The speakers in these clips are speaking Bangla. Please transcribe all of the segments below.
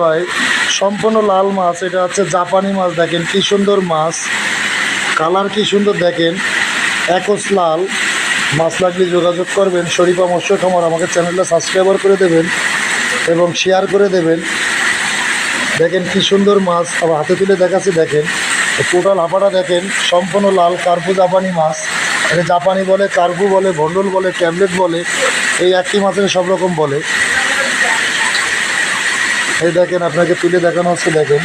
ভাই? সম্পূর্ণ লাল মাছ, এটা হচ্ছে জাপানি মাছ দেখেন, কি সুন্দর মাছ। কালার কি সুন্দর দেখেন একস লাল। মাছ লাগলে যোগাযোগ করবেন, শরীফা মৎস্য খামার আমাকে চ্যানেলটা সাবস্ক্রাইবার করে দেবেন এবং শেয়ার করে দেবেন। দেখেন কি সুন্দর মাছ, আবার হাতে তুলে দেখাচ্ছি, দেখেন। টোটাল হাঁপাটা দেখেন, সম্পূর্ণ লাল, কার্পু জাপানি মাছ। এটা জাপানি বলে, কার্পু বলে ভন্ডল বলে, ট্যাবলেট বলে, এই একটি মাছের সব রকম বলে। এই দেখেন, আপনাকে তুলে দেখানো হচ্ছে, দেখেন।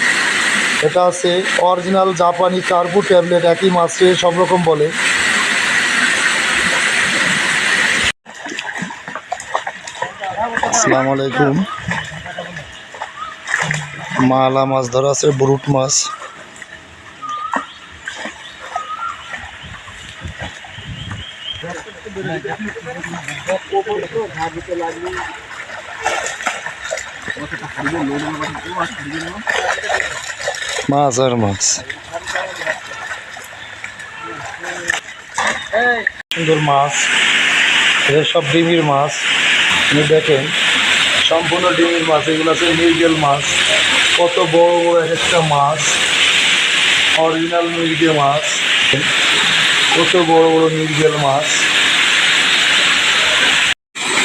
এটা আছে অরিজিনাল জাপানি কার্বু ট্যাবলেট, একই মাছে সব রকম বলে। আসসালামু আলাইকুম। মালা মাছ ধরা আছে, ব্রুট মাছ। মাছ আর মাছ। সুন্দর মাছ। এদের সব ডিমির মাছ। আপনি দেখেন, সম্পূর্ণ ডিমির মাছ, এগুলো আছে মির্গেল মাছ। কত বড় বড় এক একটা মাছ। অরিজিনাল মির্গে মাছ। কত বড় বড় মির্গেল মাছ।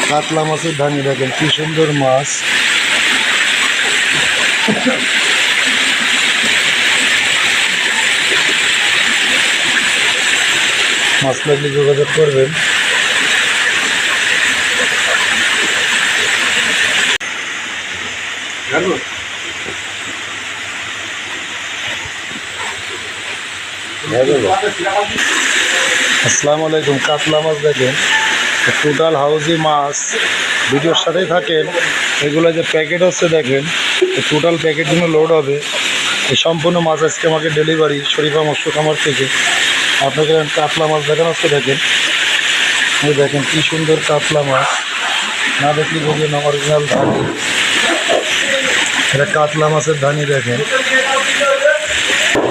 কাতলা মাছের ধানি দেখেন, কি সুন্দর মাছ। মাছ লাগলে যোগাযোগ করবেন আসসালামু আলাইকুম কাতলা মাছ দেখেন টোটাল হাউজি মাছ ভিডিওর সাথেই থাকেন। এগুলো যে প্যাকেট হচ্ছে দেখেন টোটাল প্যাকেটগুলো লোড হবে। এই সম্পূর্ণ মাছ আজকে আমাকে ডেলিভারি শরীফা মৎস্য খামার থেকে। আপনাকে কাতলা মাছ দেখানো হচ্ছে, দেখেন। এই দেখেন কি সুন্দর কাতলা মাছ। না দেখলে বলবেন অরিজিনাল ধানি। এটা কাতলা মাছের ধানি দেখেন।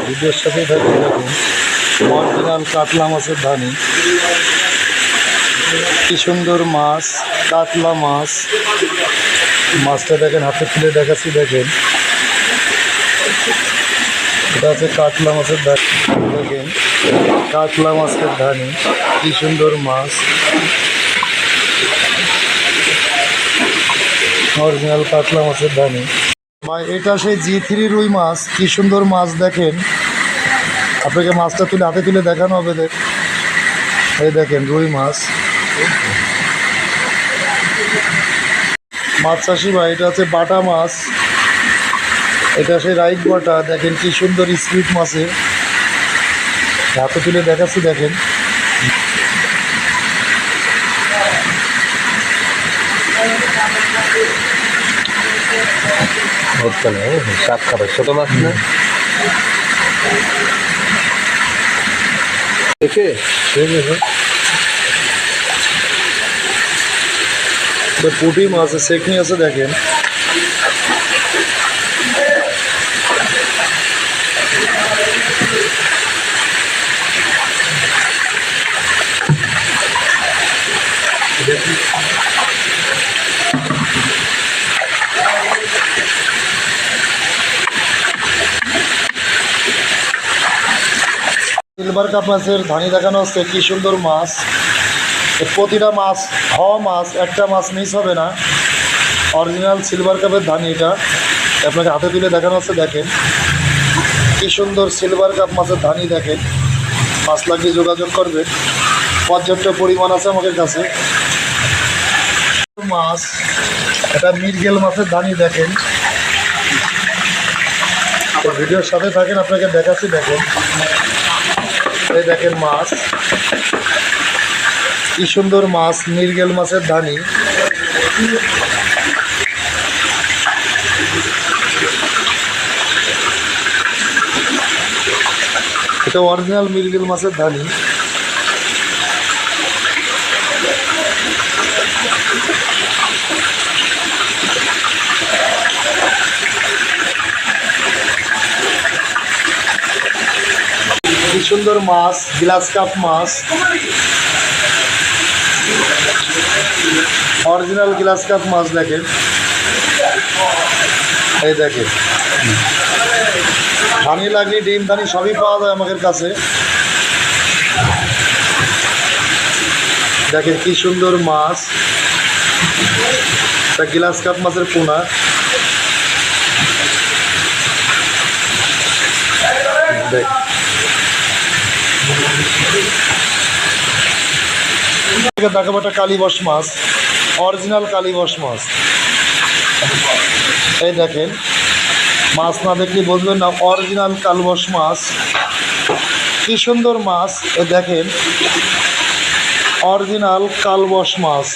ভিডিওর সাথেই থাকেন, দেখুন। অরিজিনাল কাতলা মাছের ধানি। কি সুন্দর মাছ, কাতলা মাছ। মাছটা দেখেন, হাতে তুলে দেখাচ্ছি, দেখেন। এটা আছে কাতলা মাছের দেখেন। কাতলা মাছের ধানি, কি সুন্দর মাছ। অরিজিনাল কাতলা মাছের ধানি। এটা সেই জি থ্রি রুই মাছ, কি সুন্দর মাছ, দেখেন। আপনাকে মাছটা তুলে, হাতে তুলে দেখানো হবে এই দেখেন, রুই মাছ। মাছ চাষি ভাই এটা হচ্ছে বাটা মাছ। এটা সেই রাইট বাটা দেখেন কি সুন্দর স্পিড মাছের হাতে তুলে দেখাচ্ছি দেখেন। খাবে ছোট মাছ না? দেখে ঠিক আছে এটা পুঁটি মাছ আছে সেকনি আছে দেখেন। সিলভার কাপ মাছের ধানি দেখানো হচ্ছে, কি সুন্দর মাছ। প্রতিটা মাছ, হ মাছ, একটা মাছ মিস হবে না। অরিজিনাল সিলভার কাপের ধানি এটা। আপনাকে হাতে তুলে দেখানো হচ্ছে দেখেন। কি সুন্দর সিলভার কাপ মাছের ধানি, দেখেন। মাছ লাগিয়ে যোগাযোগ করবেন পর্যাপ্ত পরিমাণ আছে আমাদের কাছে। মাছ, এটা মিরগেল মাছের ধানি, দেখেন। ভিডিওর সাথে থাকেন, আপনাকে দেখাচ্ছি, দেখেন। এই দেখেন মাছ। কি সুন্দর মাছ মিরগেল মাছের ধানি। এটা অরিজিনাল মিরগেল মাছের ধানি। সুন্দর মাছ, গ্লাস কাপ মাছ। অরিজিনাল গ্লাস কাপ মাছ দেখেন। এই দেখে ধানি লাগনি, ডিম ধানি সবই পাওয়া যায় আমাদের কাছে। দেখেন কি সুন্দর মাছ। একটা গ্লাস কাপ মাছের পোনা। দেখ। দেখাবো একটা কালীবস মাছ অরিজিনাল কালীবস মাছ। এই দেখেন, মাছ না দেখলে বুঝবেন না অরিজিনাল কালবস মাছ। কি সুন্দর মাছ এ দেখেন অরিজিনাল কালবস মাছ।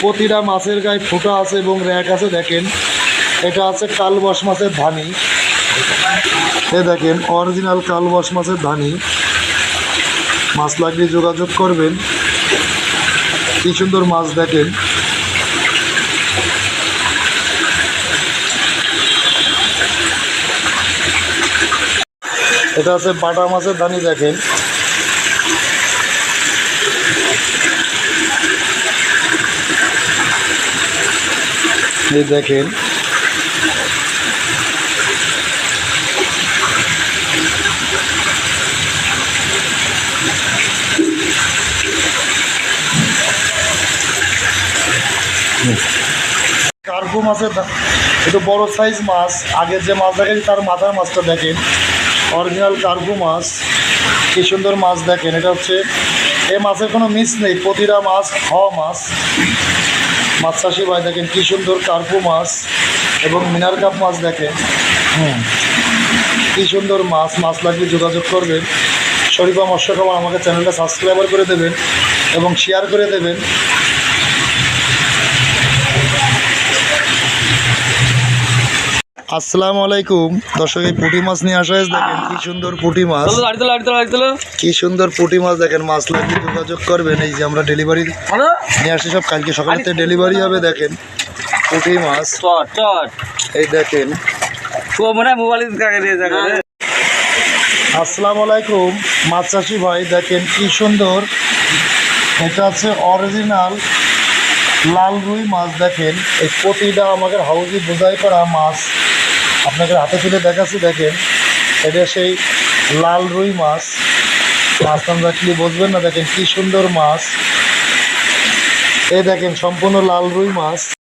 প্রতিটা মাছের গায়ে ফুটা আছে এবং র্যাক আছে, দেখেন। এটা আছে কালবস মাছের ধানি। এ দেখেন অরিজিনাল কালবস মাছের ধানি। মাছ লাগলে যোগাযোগ করবেন। কি সুন্দর মাছ দেখেন। এটা আছে বাটা মাছের দানি দেখেন। এই দেখেন কার্গো মাছের একটু বড় সাইজ মাছ। আগের যে মাছ দেখেছি তার মাথার মাছটা দেখেন। অরিজিনাল কার্গো মাছ। কি সুন্দর মাছ দেখেন। এটা হচ্ছে এই মাছের কোনো মিস নেই। প্রতিটা মাছ খাওয়া মাছ। মাছ চাষি ভাই দেখেন কি সুন্দর কার্গো মাছ এবং মিনার কাপ মাছ দেখেন। হুম। কি সুন্দর মাছ। মাছ লাগলে যোগাযোগ করবেন। শরীফা মৎস্য খাবার আমাকে চ্যানেলটা সাবস্ক্রাইবার করে দেবেন এবং শেয়ার করে দেবেন। আসসালামু আলাইকুম। দর্শক এই পুঁটি মাছ নিয়ে আসা হয়েছে দেখেন কি সুন্দর পুঁটি মাছ। কি সুন্দর পুঁটি মাছ দেখেন মাছ লাগলে যোগাযোগ করবেন। এই যে আমরা ডেলিভারি নিয়ে আসি সব কালকে সকালেতে ডেলিভারি হবে দেখেন। পুঁটি মাছ। এই দেখেন। তো মোবাইল কাকে দিয়ে যাবে আসসালামু আলাইকুম মাছ চাষি ভাই দেখেন কি সুন্দর। এটা আছে অরিজিনাল লাল রুই মাছ দেখেন। এই প্রতিটা আমাদের হাউজি বোঝাই করা মাছ। আপনাকে হাতে তুলে দেখাচ্ছি, দেখেন। এটা সেই লাল রুই মাছ। মাছ নাম রাখলে বুঝবেন না, দেখেন কি সুন্দর মাছ। এই দেখেন, সম্পূর্ণ লাল রুই মাছ।